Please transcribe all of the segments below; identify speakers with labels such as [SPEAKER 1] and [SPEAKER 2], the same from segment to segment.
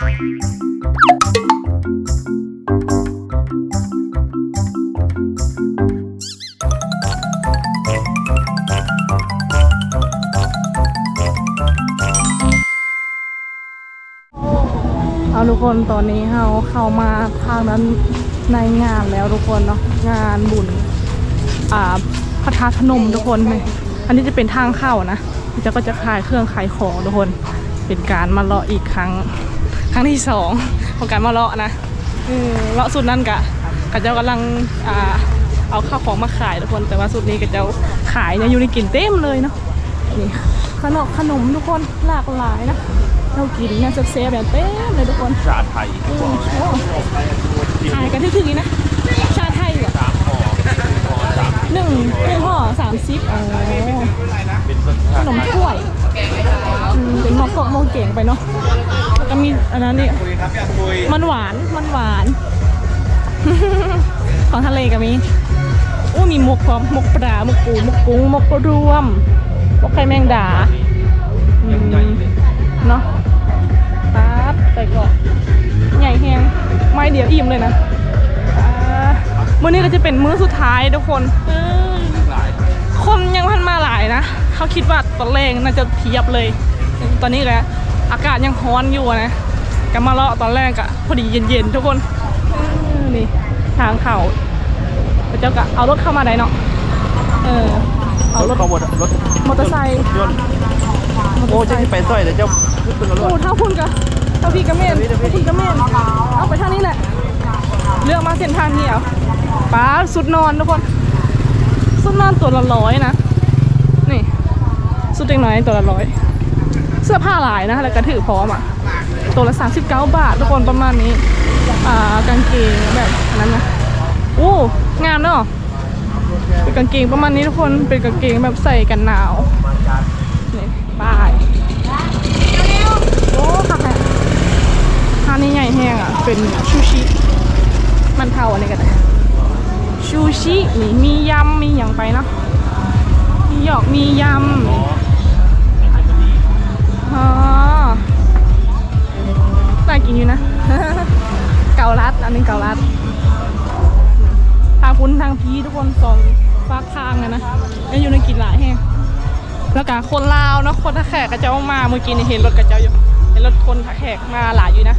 [SPEAKER 1] เอาทุกคนตอนนี้เราเข้ามาทางนั้นในงานแล้วทุกคนเนาะงานบุญอ่าพระธาตุพนมทุกคนนี่อันนี้จะเป็นทางเข้านะพี่เจะก็จะขายเครื่องขายของทุกคน เป็นการมาเลาะอีกครั้ง ครั้งที่สองของการมาเลาะนะเลาะสุดนั่นกะกะเจ้ากำลังอเอาข้าวของมาขายทุกคน แต่ว่าสุดนี้กะเจ้าขายเนี่ยอยู่ในกลิ่นเต็มเลยเนาะนี่ขนมขนมทุกคนหลากหลายนะเรากินเนี่ยเซฟแบบเต็มเลยทุกคน
[SPEAKER 2] ชาไทย
[SPEAKER 1] อืมโอ้ขายกันที่ถึงนี้นะชาไทยเหรอ
[SPEAKER 2] ห
[SPEAKER 1] นึ่งหนึ่งห่อสามสิบอ๋อ
[SPEAKER 2] เป็นรส
[SPEAKER 1] ข
[SPEAKER 2] ชาติ
[SPEAKER 1] นมถ้วยเป็นหมอกเกาะหมอเก่งไปเนาะ ก็มีอันนั้นนี่
[SPEAKER 2] คุยครับอยากคุย
[SPEAKER 1] มันหวานมันหวาน ของทะเลก็มีอู้มีหมกพร้อมหมกปลาหมกปูหมกกุ้งหมกรวมหมกไข่แมงดาอืม
[SPEAKER 2] ใหญ่เลย
[SPEAKER 1] เนาะปั๊บใส่กรอกใหญ่แฮงไม่เดียวอิ่มเลยนะอ่ามื้อนี้ก็จะเป็นมื้อสุดท้ายทุกคนเออ
[SPEAKER 2] หลาย
[SPEAKER 1] คนยังพันมาหลายนะเขาคิดว่าตอนแรกน่าจะเทียบเลย ตอนนี้ก็ อากาศยังร้อนอยู่นะก็มาเลาะตอนแรกอะพอดีเย็นๆทุกคนเออนี่ทางเขาพระเจ้าก็เอารถเข้ามาได้เนาะเออเอารถ
[SPEAKER 2] ขบวนรถ
[SPEAKER 1] มอเตอร์ไซค์
[SPEAKER 2] ยนต์โอ้เจะไปซอยเดี๋ยวเจ้าพูดเป็นร
[SPEAKER 1] โอ้
[SPEAKER 2] ถ
[SPEAKER 1] เท่าคุณกะเท่าพี่กะเมนเท่าคุณกะเมนเอาไปทางนี้แหละเลือกมาเส้นทางนี้เอาป้าสุดนอนทุกคน สุดนอนตัวละร้อยนะนี่สุดเด็กน้อยตัวละร้อย เสื้อผ้าหลายนะแล้วก็ถือพร้อมอะตัวละ 39 บาท ทุกคนประมาณนี้อ่ากางเกงแบบนั้นนะโอ้งามเนาะเป็นกางเกงประมาณนี้ทุกคนเป็นกางเกงแบบใส่กันหนาวนี่ป้ายโอ้ค่ะค่ะร้านนี้ใหญ่แห้งอะเป็นชูชิมันเท่าอันนี้กันชูชินี่มียำมีอย่างไปเนาะมีหยอกมียำ อ๋อน่ากินอยู่นะ เกาลัด อันนี้เกาลัด ทางพุ้นทางพีทุกคนสองฟากทางอะนะยังอยู่ในกินหลายแห้งแล้วก็คนลาวเนาะ คนท่าแขกก็จะเอามา เมื่อกี้เห็นรถกระเจ้าอยู่ เห็นรถคนท่าแขกมาหลายอยู่นะ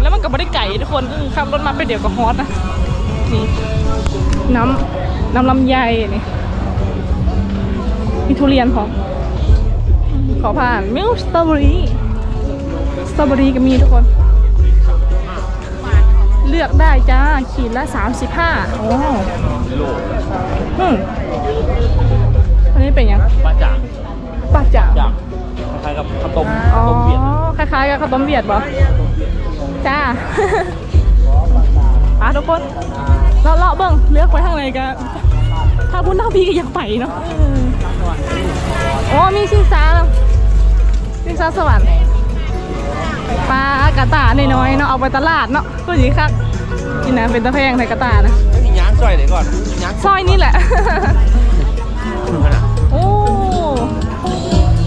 [SPEAKER 1] แล้วมันก็ไม่ได้ไก่ทุกคนขับรถมาไปเดี๋ยวก็ฮอตนะ นี่ น้ำน้ำลำไยนี่ มีทุเรียนของอืม ขอผ่านมิลสตรอเบอรี่สตรอเบอรี่ก็มีทุกคน เลือกได้จ้า ขีดละ 35โอ้
[SPEAKER 2] โล
[SPEAKER 1] อืมอันนี้เป็นยัง
[SPEAKER 2] ป้าจ่าง
[SPEAKER 1] ปลาจ่าง
[SPEAKER 2] จ่างคล้ายๆกับข้าวต้ม
[SPEAKER 1] อ๋อ
[SPEAKER 2] ข้าวต้มเวียด
[SPEAKER 1] คล้ายๆกับข้าวต้มเวียดปะจ้าอะทุกคนเราเลาะเบิ่งเลือกไปทางไหนกันถ้าพุ่นทางพี่ก็อยากไปเนาะเออโอ้มีชิงซาแล้ว ชิงซาสวรรค์ปลากระตาน้อยๆเนาะเอาไปตลาดเนาะก็ดีคักนี่นะเป็นตะแพงในกระตานะ
[SPEAKER 2] มีย่างซอยเดี๋ยวก่อนย่าง
[SPEAKER 1] ซอยนี่แหละ
[SPEAKER 2] ขนาด
[SPEAKER 1] โอ้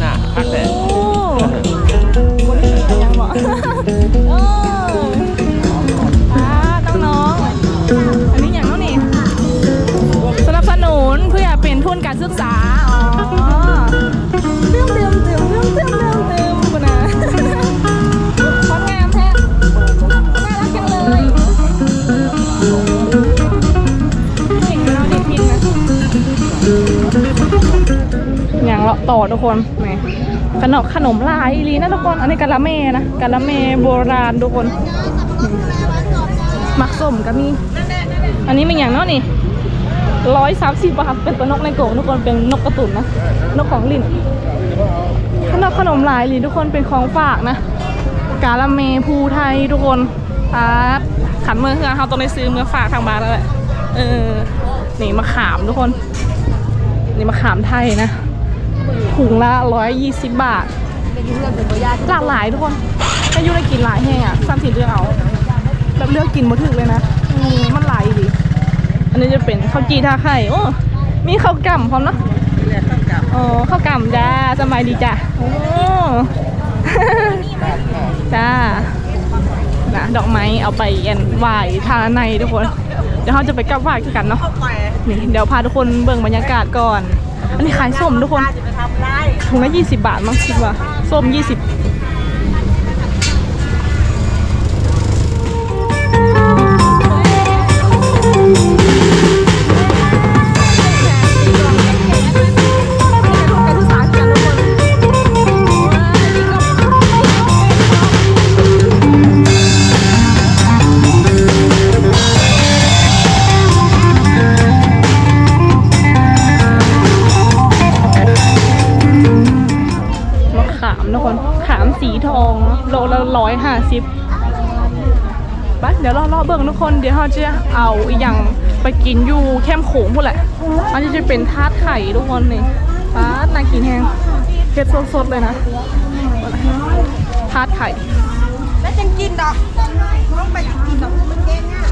[SPEAKER 2] น่ะคักแต่
[SPEAKER 1] โอ้วันนี้เป็นยังบอกเอออ่าน้องๆอันนี้อย่างน้องนี่สนับสนุนเพื่อเป็นทุนการศึกษาางเราต่อทุกคนขนมขนมลายอีลีนะทุกคน อันนี้กะละเมนะกะละเมโบราณทุกคนมักส้มก็มี อันนี้เป็นอย่างเนาะนี่ร้อยสามสิบบาทเป็นตัวนกในโกะทุกคนเป็นนกกระตุนนะ นกของลินขนมขนมหลายอีหลีทุกคนเป็นของฝากนะ กาละเมภูไทยทุกคนอาขันเมือเฮือเขาต้องได้ซื้อเมื่อฝากทางบ้านแล้วแหละเออนี่มะขามทุกคน นี่มะขามไทยนะ ถุงละร้อยยี่สิบบาท หลากหลายทุกคนถ้ายุ่งได้กินหลายแห้งอะสามสี่เลือกเอาแบบเลือกกินบ่ถึกเลยนะอืมมันหลายดิอันนี้จะเป็นข้าวจีท่าไข่โอ้มีข้าวก่ำพร้อมเนาะอ๋อข้าวก่ำจ้าสบายดีจ้ะโอ้จ้านะดอกไม้เอาไปแอนไหว้ทางในทุกคน เดี๋ยวเราจะไปกลับไหว้กันเนาะนี่เดี๋ยวพาทุกคนเบิ่งบรรยากาศก่อน อันนี้ขายส้มทุกคน ถุงละ20 บาทมั้งคิดว่าส้ม 20 เดี๋ยวเราจะเอาอีกอย่างไปกินอยู่แคมป์โขงพูดแหละ อันนี้จะเป็นทาดไข่ทุกคนนี่ปาดน่ากินแฮงเผ็ดสดๆเลยนะทาดไข่
[SPEAKER 3] แล้วจังกินดอกต้องไปกินดอกมันเก่งอะ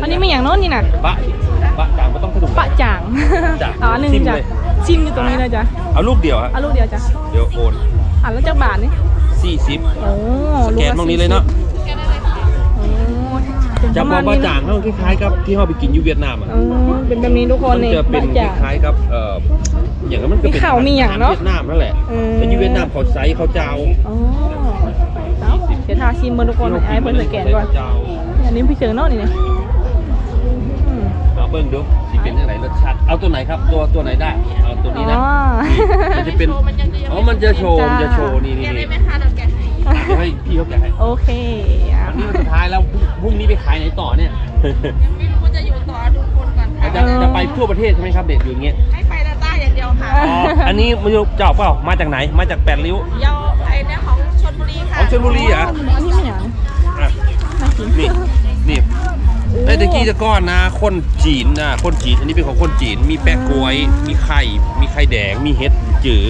[SPEAKER 1] อันนี้มีอย่างโน้นนี่นะ
[SPEAKER 2] บะบะจางก็ต้องสะดุ้ง
[SPEAKER 1] ปะจ่าง
[SPEAKER 2] จ่าง
[SPEAKER 1] อ๋อหนึ่ง
[SPEAKER 2] ชิม
[SPEAKER 1] จ้ะ
[SPEAKER 2] เลย
[SPEAKER 1] ชิมอยู่ตรงนี้เลยจ้ะ
[SPEAKER 2] เอาลูกเดียวฮะ
[SPEAKER 1] เอาลูกเดียวจ้ะ
[SPEAKER 2] เดี๋ยวโอน
[SPEAKER 1] อะแล้วจากบาทนี่
[SPEAKER 2] สี่สิบ
[SPEAKER 1] โอ้
[SPEAKER 2] สแกนตรงนี้เลยเนาะ
[SPEAKER 1] โอ้เป็นป
[SPEAKER 2] จะ
[SPEAKER 1] ระ
[SPEAKER 2] บ
[SPEAKER 1] มา
[SPEAKER 2] อ
[SPEAKER 1] ณ
[SPEAKER 2] กว่า
[SPEAKER 1] นี้
[SPEAKER 2] จาง
[SPEAKER 1] เนอะ
[SPEAKER 2] เขาคล้ายๆกับที่เขาไปกินอยูเวียดนามอะ
[SPEAKER 1] อ๋อเป็นแบบนี้ทุกคน
[SPEAKER 2] มัน
[SPEAKER 1] นี่
[SPEAKER 2] จะเป็น
[SPEAKER 1] บะ
[SPEAKER 2] ค
[SPEAKER 1] จ่าง
[SPEAKER 2] ล้ายๆกับเอ่ออย่างนั้นมันก็เป็น
[SPEAKER 1] มีข่าวมีอย่างเนอะ
[SPEAKER 2] เวียดนามนั่นแหละ
[SPEAKER 1] เออ
[SPEAKER 2] แต่อยูเวียดนามเขาไซส์เขาเจ้า
[SPEAKER 1] อ๋อเดี๋ยวทาชิมเบอร์ทุกคนให้ไอ้เพิ่นสแกนก่อน
[SPEAKER 2] เจ้า
[SPEAKER 1] อันนี้พี่เจอเนาะนี่เนี่ยอืม
[SPEAKER 2] เอาเบิ้งดูสิเป็นยังไงรสชาติเอาตัวไหนครับตัวตัวไหนได้เอาตัวนี้นะ
[SPEAKER 1] อ๋อ
[SPEAKER 2] นี่มันจะเป็นอ๋อมันจะโชว์
[SPEAKER 1] จ้า
[SPEAKER 2] มันจะโชว์นี่นี่นี่ เดี๋ยวให้พี่เขาแกะให้
[SPEAKER 1] โอเคอะ
[SPEAKER 2] วันนี้วันสุดท้ายแล้วพรุ่งนี้ไปขายไหนต่อเนี่ย
[SPEAKER 3] ไม่รู้ว่าจะอยู่ต่อดูคนก่อนค่ะ
[SPEAKER 2] จะจะไปทั่วประเทศใช่ไหมครับเด็กอยู่อย่างเงี้ย
[SPEAKER 3] ให้ไปแต่ใต้อย่างเดียวค่ะ
[SPEAKER 2] อ๋ออันนี้มันอยู่เจ้าเปล่ามาจากไหนมาจากแปดริ้ว
[SPEAKER 3] เยาวไอ้เนี่ยของชลบุรีค่ะ
[SPEAKER 2] ของชลบุรีเหรอ
[SPEAKER 1] อันนี้ไม่อย่าง
[SPEAKER 2] อะ
[SPEAKER 1] น่ากิน
[SPEAKER 2] นี่นี่ไอ้ตะกี้จะก้อนนะคนจีนนะคนจีน อันนี้เป็นของคนจีน มีแปะกล้วย มีไข่ มีไข่แดง มีเห็ดจือ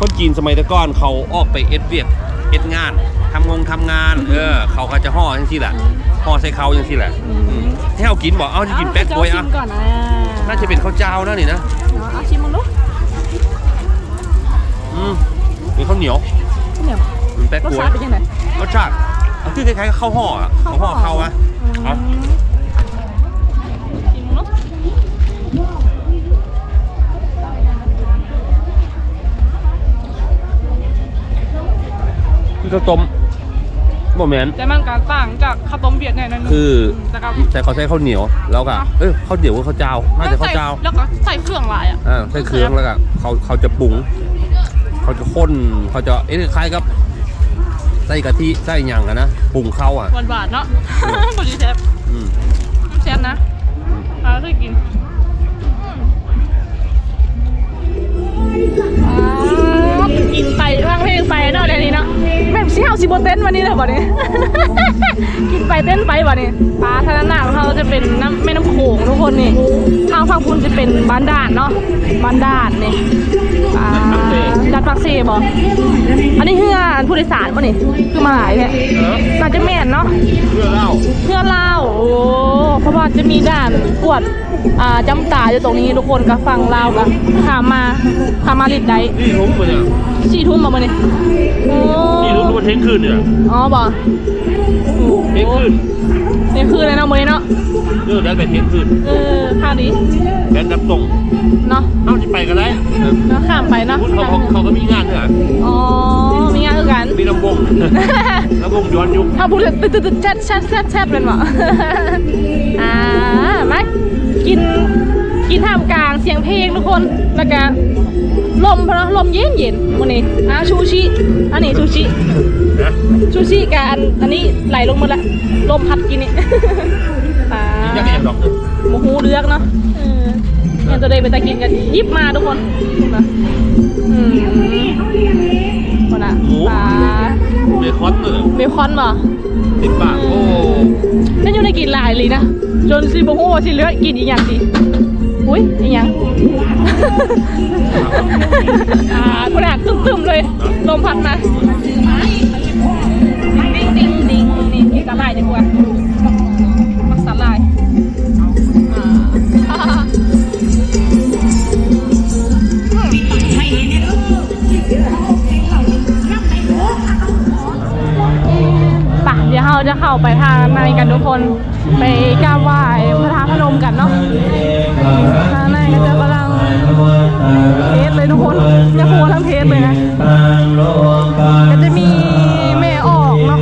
[SPEAKER 2] คนจีนสมัยตะก้อนเขาออกไปเอ็ดเวียด เอ็ดงานทำงงทำงาน เออ เขาก็จะห่อจังซี่แหละห่อใส่เขาจังซี่แหละอืมให้เขากินบอกเอาจะกินแปะกล้วย
[SPEAKER 1] ชิ
[SPEAKER 2] อะ
[SPEAKER 1] มก่อนนะ
[SPEAKER 2] น่าจะเป็นข้าวเจ้านะนี่นะ
[SPEAKER 1] เอาชิมมึงลูก
[SPEAKER 2] อืมเป็นข้าวเหนียว
[SPEAKER 1] ข้าวเหนียว
[SPEAKER 2] เป็นแปะ
[SPEAKER 1] รส
[SPEAKER 2] กล้วย
[SPEAKER 1] ชาติเป็นยังไง
[SPEAKER 2] รสชาติเอาคือคล้ายๆกับข้าวห่ออะข้าวห่อข้าวอะเอา ข้าวต้มบ่แมน
[SPEAKER 1] แต่มันก็ต่างจากข้าวต้มเบียดแน่นอน
[SPEAKER 2] คือ
[SPEAKER 1] แต่ก็
[SPEAKER 2] แต่เขาใช้ข้าวเหนียวแล้วก็เอ้ยข้าวเหนียวกับข้าวเจ้าน่าจะข้าวเจ้า
[SPEAKER 1] แล้วก็ใส่เครื่องหลายอะ
[SPEAKER 2] อ่าใส่เครื่องแล้วก็เขาเขาจะปรุง เขาจะข้นเขาจะเอ๊ะคล้ายกับใส่กะทิใส่หยังอะนะปรุงเข้าอะ
[SPEAKER 1] หวานหวานๆเนาะพอดีเชฟ
[SPEAKER 2] อืม
[SPEAKER 1] เชฟนะอ่าเคยกิน แม่งเชี่ยวซิโบเต้นวันนี้เลยบ่เนี่ยกินไปเต้นไปบ่เนี่ยปลาทางหน้าของเขาจะเป็นน้ำแม่น้ำโขงทุกคนนี่ทางฝั่งพุนจะเป็นบ้านด่านเนาะบ้านด่านนี่อ่าดัดปักเซ่บ่อันนี้เฮือผู้โดยสารป่ะนี่คือมาหลายเนี่ย
[SPEAKER 2] เออ
[SPEAKER 1] น่าจะแม่นเนาะ
[SPEAKER 2] เพื่อเล่า
[SPEAKER 1] เพื่อเล่าโอ้เพราะว่าจะมีด่านกวดอ่าจำตาอยู่ตรงนี้ทุกคนก็ฟังเล่าวกันขามมาขามมาลิดได้
[SPEAKER 2] นี่ทุ่มไปเนี่ย
[SPEAKER 1] สี่ทุ่มมาเมื่อนี้โอ้
[SPEAKER 2] นี่ทุ่มมาเที่ยงคืนเนี่ย
[SPEAKER 1] อ๋อบ่
[SPEAKER 2] เที่ยงคืน
[SPEAKER 1] นี่คือเลยเนาะมื่อนี้เนาะ
[SPEAKER 2] เออได้ไปเที่ยงคืน
[SPEAKER 1] เออข้าวดี
[SPEAKER 2] แล้รับส่ง
[SPEAKER 1] เนาะ
[SPEAKER 2] เอ้าจะไปกันได้เออ
[SPEAKER 1] แล้วข้ามไปเนาะ
[SPEAKER 2] พูดเขาเขาเขาก็มีงานด้วยเหรอ
[SPEAKER 1] อ๋อมีงานคือกัน
[SPEAKER 2] มีลำวงลำวงย้อนยุค
[SPEAKER 1] ถ้าพูดตึ๊ดตึ๊ดตึ๊ดแชทแชทแชทแชทเป็นบ่อ่าไหมกิน กินท่ามกลางเสียงเพลงทุกคนแล้วก็ลมเพราะเนอะลมเย็นเย็นวันนี้อ่าชูชิอันนี้ชูชิ
[SPEAKER 2] นะ
[SPEAKER 1] ชูชิกับอันอันนี้ไหลลงหมาละลมพัดกินนี่อ่า
[SPEAKER 2] นี่ยังเอ็มดอกเนอะ
[SPEAKER 1] โมหูเลือกเนาะเออเนี่ยตัวเดย์ไปตะกินกันหยิบมาทุกคนนะอืมคนละปลา
[SPEAKER 2] เบคอนเนอร์
[SPEAKER 1] เบคอนบ่
[SPEAKER 2] สิบบาทโอ้
[SPEAKER 1] นั่นอยู่ในกินหลายเลยนะ จนสิบโฮูว่าสิเหลือกินอีกอย่างสิ อุ้ยอีหยัง อ่าคุณอาตึมๆเลยลมพัดมาดิ้งดิ้งดิ้งนี่กินารายดีกว่ามักสาหร่ายอะเดี๋ยวเราจะเข้าไปทางในกันทุกคน ไปกราบไหว้พระธาตุพนมกันเนาะ ทางในก็จะกำลังเทสเลยทุกคนจะโหทั้งเทสเลยนะก็จะมีแม่ออกเนาะ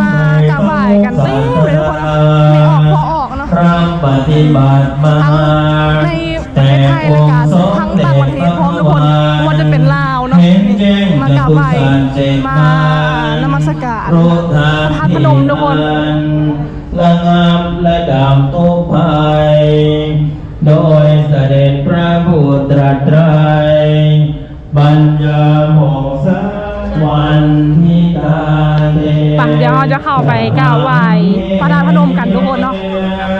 [SPEAKER 1] มากราบไหว้กันเต็มเลยทุกคนเนาะแม่ออกพอออกเนาะ
[SPEAKER 4] พระปฏิบัติมา
[SPEAKER 1] ทั้งในประเทศไทยและการทั้งต่างประเทศพร้อมทุกคนไม่ว่าจะเป็นลาวเนาะมากราบไหว้มานมัสการ
[SPEAKER 4] รู้ทา
[SPEAKER 1] พระธาตุพนมทุกคน
[SPEAKER 4] ระงับและดับทุกภัย โดยเสด็จพระผู้ตรัสไตรบัญญาโมกษาวันทิตาเท
[SPEAKER 1] ปักเดี๋ยวเราจะเข้าไปกราบไหว้พระธาตุพนมกันทุกคนเนาะ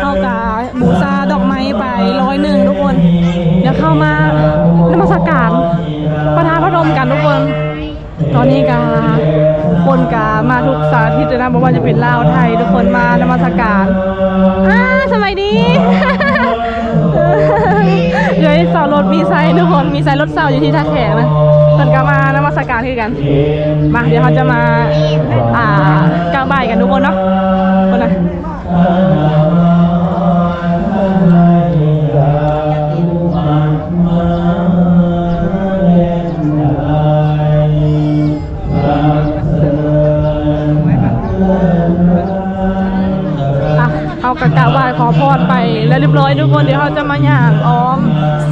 [SPEAKER 1] เข้ากับบูชาดอกไม้ไปร้อยหนึ่งทุกคน เดี๋ยวเข้ามานมัสการพระธาตุพนมกันทุกคน ตอนนี้กาคนกามาทุกสารทิศเลยนะบอกว่าจะเป็นลาวไทยทุกคนมานมัสการอ่าสบายดี เฮ้ยวเสารถมีไซน์ทุกคนมีไซน์รถเสาอยู่ที่ท่าแขกนะเพิ่นก็มานมัสการคือกัน มาเดี๋ยวเขาจะมาอ่ากางบ่ายกันทุกคนเนาะคนนะอะ เอากระกาไหว้ขอพรไปแล้วเรียบร้อยทุกคนเดี๋ยวเขาจะมาย่างอ้อม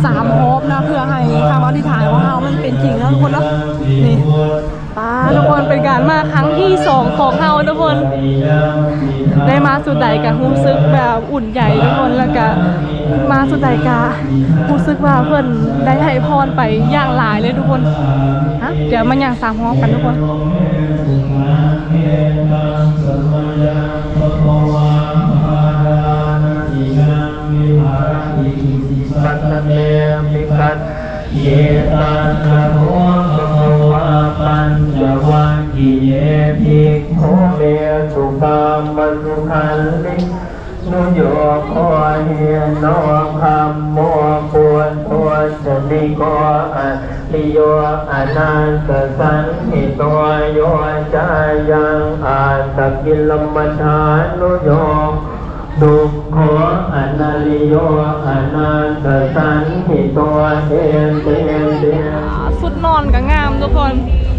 [SPEAKER 1] สามโฮบนะเพื่อให้คำอธิษฐานของเรามันเป็นจริงนะทุกคนเนาะนี่ป้าทุกคนเป็นการมาครั้งที่สองของเราทุกคน ได้มาสุดใดกับรู้สึกแบบอุ่นใจทุกคนแล้วก็มาสุดใดกะรู้สึกว่าเพื่อนได้ให้พรไปอย่างหลายเลยทุกคนฮะเดี๋ยวมาอย่างสามฮอบกันทุกคน
[SPEAKER 4] เยตันกะโมภวะปัญจวัคคีเยภิกขุเมสุกามมสุขันลินุโยโคเฮโนคัมโมปวนทวนจนิโกอะลิโยอนันตสันหิโตโยจายังอาตกิลมัชานุโย ดุขออนาลิโยอนันตสันหิตัวเอ็นเตนเตน
[SPEAKER 1] สุดนอนก็งามทุกคน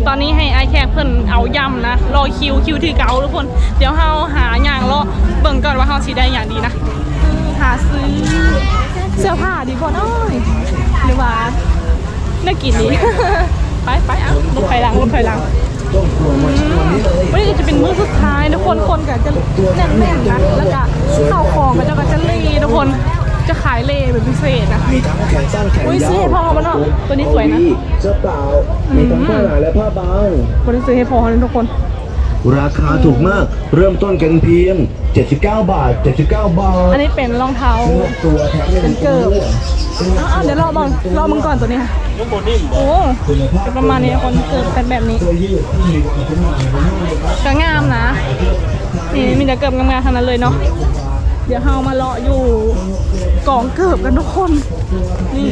[SPEAKER 1] ตอนนี้ให้ไอแขกเพิ่นเอายำนะรอคิวคิวถือเก่าทุกคน เดี๋ยวเฮาหาอย่างเลาะเบิ่งก่อนว่าเฮาสิได้อย่างดีนะ หาซื้อเสื้อผ้าดีกว่าน้อยหรือว่าน่ากินดี ไปไปอะรถไฟหลังรถไฟหลัง วันนี้จะเป็นมื้อสุดท้ายทุกคนคนก็จะแน่นๆนะแล้วก็ข้าวของก็จะก็จะเล่ทุกคนจะขายเล่เป็นพิเศษนะ
[SPEAKER 5] มีทั้งแขนสั้นแขน
[SPEAKER 1] อุ๊ยซื้
[SPEAKER 5] ยา
[SPEAKER 1] อให้
[SPEAKER 5] ว
[SPEAKER 1] พ่อมันเนอะตัวนี้สวยนะ
[SPEAKER 5] เสื้อเปล่ามีทั้งผ้าหนาและผ้าบาง
[SPEAKER 1] คนที่ซื้อให้พอเลยทุกคน
[SPEAKER 5] ราคาถูกมากเริ่มต้นกันเพียง 79 บาท 79 บาท
[SPEAKER 1] อันนี้เป็นรองเท้า
[SPEAKER 5] ซื้อหกตัวแถมหนึ่ง
[SPEAKER 1] เป็นเกิบอ้าวเดี๋ยวรอบังรอมึงก่อนตัวนี้ค่ะโอ้เป็นประมาณนี้คนเกิดเป็นแบบนี้
[SPEAKER 5] ตัวยืดที่มีคุณหมาย
[SPEAKER 1] ก็งามนะนี่มีแต่เกิบงามๆทั้งนั้นเลยเนาะเดี๋ยวเฮามาเลาะอยู่กองเกิบกันทุกคนนี่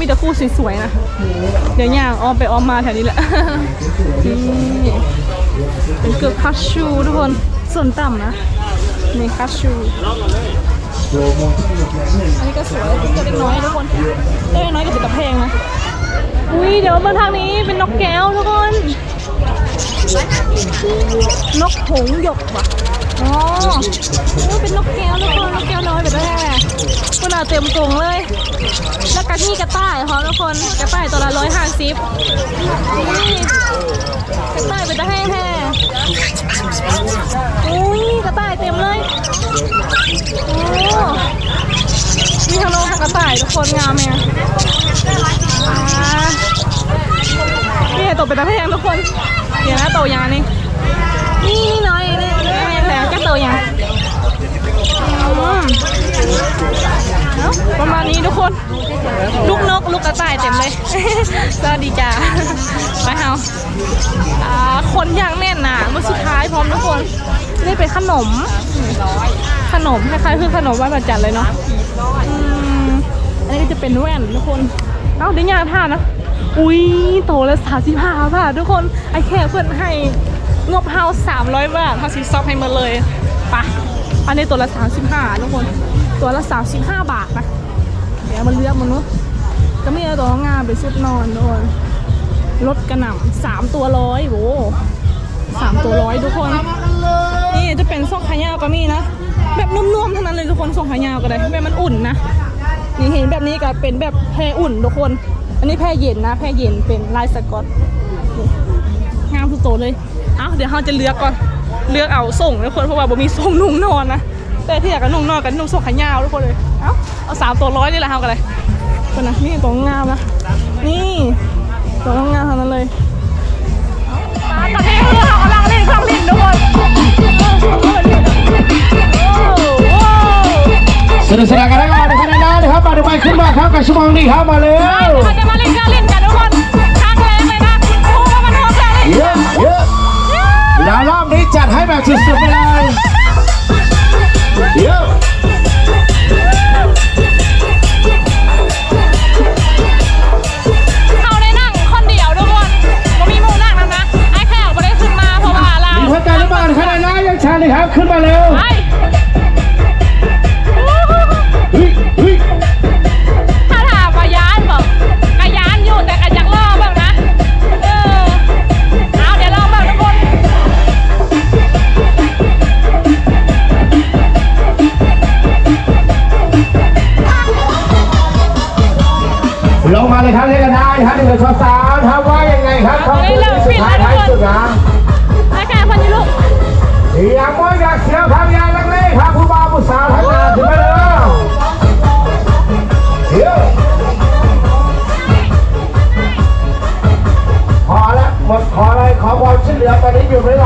[SPEAKER 1] มีแต่คู่สวยๆนะ เดี๋ยวย่างอ้อมไปอ้อมมาแถวนี้แหละ นี่เป็นเกือบคัชชูทุกคน ส่วนต่ำนะ นี่คัชชู อันนี้ก็สวยตัวเล็กน้อยทุกคนตัวเล็กน้อยก็เป็นกระเพงนะ อุ้ยเดี๋ยวมาทางนี้เป็นนกแก้วทุกคน นกหงส์หยกว่ะ อ๋อโอ้เป็นนกแก้วทุกคนนกแก้วน้อยแบบแรกคุณเอาเต็มกรงเลย แล้วกระที่กระต่ายเขาทุกคนกระต่ายตัวละร้อยห้าสิบนี่กระต่ายเป็นตะแห้งแท้อุ้ยกระต่ายเต็มเลยโอ้มีทั้งนกทั้งกระต่ายทุกคนงามไหมอ่านี่ตกเป็นตะแพงทุกคนเดี๋ยวนะโตยังอันนี้นี่นี่น้อย นี่นี่แต่ก็โตยังประมาณนี้ทุกคน ลูกนก ลูกกระต่ายเต็มเลยสวัสดีจ้าไปเฮาอ่าคนย่างแน่นหนาเมื่อสุดท้ายพร้อมทุกคน นี่เป็นขนม ขนมคล้ายๆคือขนมไหว้พระจันทร์เลยเนาะอันนี้ก็จะเป็นแว่นทุกคน เอ้าเดี๋ยวยางท่านะ อุ้ยโตแล้วสามสิบห้าบาททุกคน ไอแค่เพื่อนให้งบเฮา300บาทเฮาสิซอกให้มาเลย ปะอันนี้ตัวละ 35ทุกคน ตัวละ 35 บาทนะ เดี๋ยวมาเลือกมันเนาะก็มีตัวงามเป็นชุดนอนทุกคนลดกระหน่ำสามตัวร้อยโว้สามตัวร้อยทุกคน นี่จะเป็นซอกขายาวก็มีนะ แบบนุ่มๆทั้งนั้นเลยทุกคนซอกขายาวก็ได้แบบมันอุ่นนะ นี่เห็นแบบนี้ก็เป็นแบบแพรอุ่นทุกคน อันนี้แพรเย็นนะ แพรเย็นเป็นลายสกอต งามทุกตัวเลย เอ้าเดี๋ยวเราจะเลือกก่อน เลือกเอาส่งทุกคนเพราะว่าบ่มีส่งนุ่งนอนนะแต่ที่อยากกับนุ่งนอนกับนุ่งส่งขายาวทุกคนเลยเอ้าเอาสามตัวร้อยนี่แหละเอากันเลยคนนะนี่ตัวงามนะนี่ตัวงามๆทั้งนั้นเลยตอนนี้คือเรากำลังเล่นเครื่องเล่นทุกคนโอ้โห
[SPEAKER 4] สนุกสนานกันได้ก่อนนะครับนะนะครับมาดูไปขึ้นมาครับกับชั่วโมงนี้ครับมาเร็ว
[SPEAKER 1] เขาจะมาเล่นเครื่องเล่นกันทุกคนครั้งแรกเลยนะโอ้โหมันโหดเลย
[SPEAKER 4] เยอะเยอะแล้วรอบนี้ จัดให้แบบสุดๆไปเลยเยอะ
[SPEAKER 1] เขาได้นั่งคนเดียวทุกคนบ่มีหมูนั่งแล้วนะ ไอ้แขกไม่ได้ขึ้นมาเพราะว่าเรา
[SPEAKER 4] มีคนการหรือเปล่าขนาดนั้นยังชันเลยครับ ขึ้นมาเร็ว
[SPEAKER 1] ไป
[SPEAKER 4] เห
[SPEAKER 1] ลื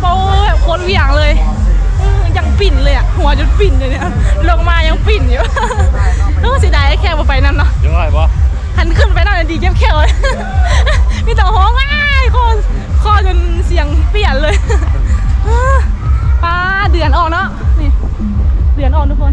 [SPEAKER 1] โป้แบบโคตรเหวี่ยงเลยเออยังปิ่นเลยอะหัวจนปิ่นเลยเนี่ยลงมายังปิ่นอยู่เออเสียดายไอ้แค่มาไปนั่นเนาะ
[SPEAKER 2] ยังไงวะ
[SPEAKER 1] หันขึ้นไปนั่นดีเก็บแค่เลยมีแต่ห้องง่ายคอคอจนเสียงเปลี่ยนเลยป้าเดือนออกเนาะนี่เดือนออกทุกคน